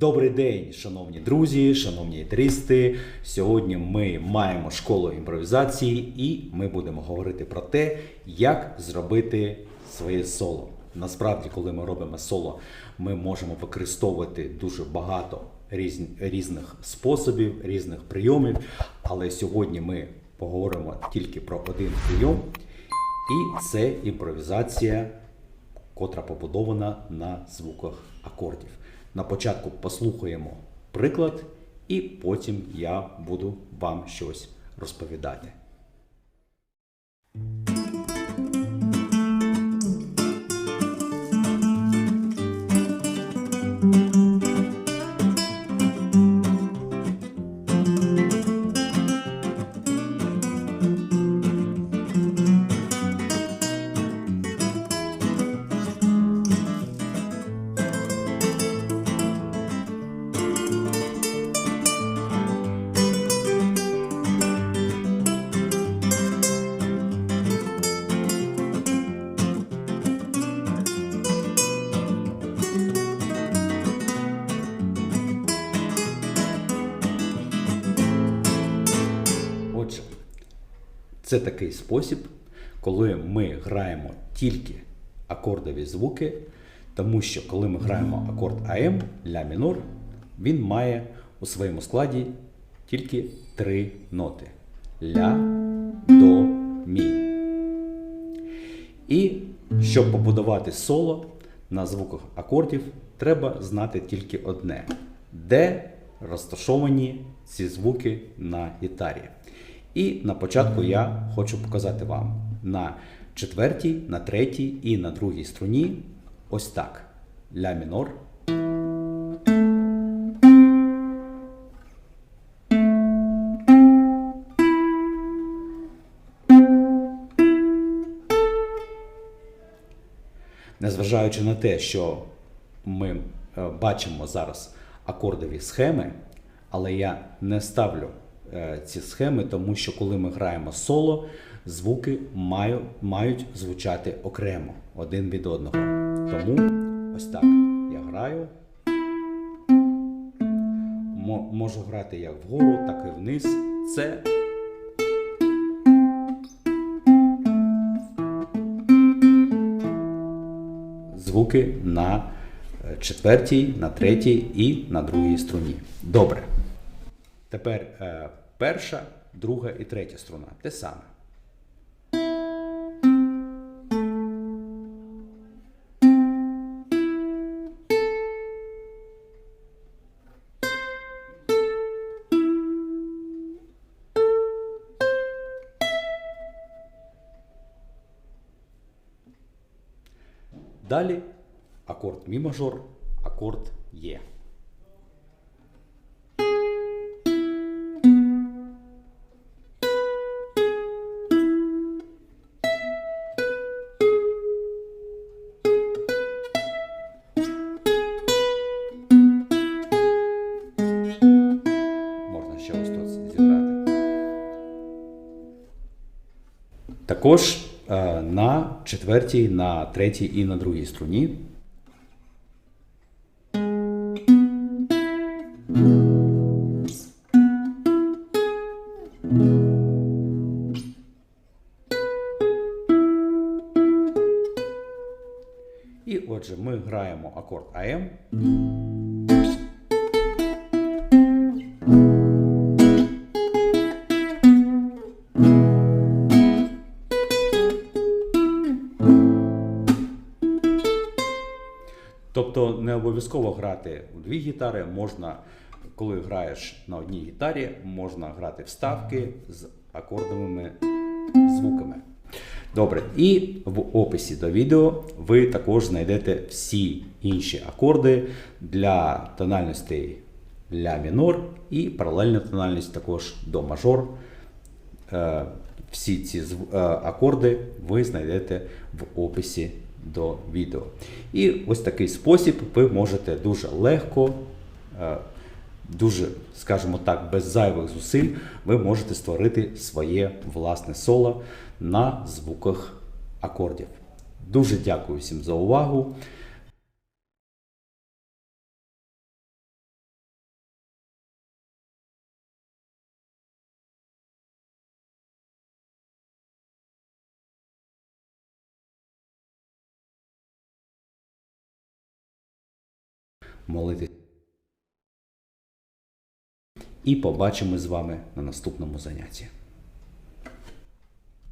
Добрий день, шановні друзі, шановні гітаристи. Сьогодні ми маємо школу імпровізації і ми будемо говорити про те, як зробити своє соло. Насправді, коли ми робимо соло, ми можемо використовувати дуже багато різних способів, різних прийомів. Але сьогодні ми поговоримо тільки про один прийом, і це імпровізація котра побудована на звуках акордів. На початку послухаємо приклад, і потім я буду вам щось розповідати. Це такий спосіб, коли ми граємо тільки акордові звуки, тому що коли ми граємо акорд АМ ля мінор, він має у своєму складі тільки три ноти: ля, до, мі. І щоб побудувати соло на звуках акордів, треба знати тільки одне: де розташовані ці звуки на гітарі. І на початку я хочу показати вам на четвертій, на третій і на другій струні ось так. Ля мінор. Незважаючи на те, що ми е, бачимо зараз акордові схеми, але я не ставлю ці схеми, тому що коли ми граємо соло, звуки маю, мають звучати окремо один від одного. Тому ось так я граю. Можу грати як вгору, так і вниз. Це звуки на е, четвертій, на третій і на другій струні. Добре. Тепер е, перша, друга і третя струна. Те саме. Далі акорд мі мажор, акорд Є. Також е, на четвертій, на третій і на другій струні. І отже, ми граємо акорд АМ. Тобто не обов'язково грати у дві гітари, можна, коли граєш на одній гітарі, можна грати вставки з акордовими звуками. Добре, і в описі до відео ви також знайдете всі інші акорди для тональностей ля мінор і паралельна тональність також до мажор. Е, Всі ці е, акорди ви знайдете в описі до відео. І ось такий спосіб ви можете дуже легко, е, дуже, скажімо так, без зайвих зусиль, ви можете створити своє власне соло на звуках акордів. Дуже дякую всім за увагу. Молитися. І побачимо з вами на наступному занятті.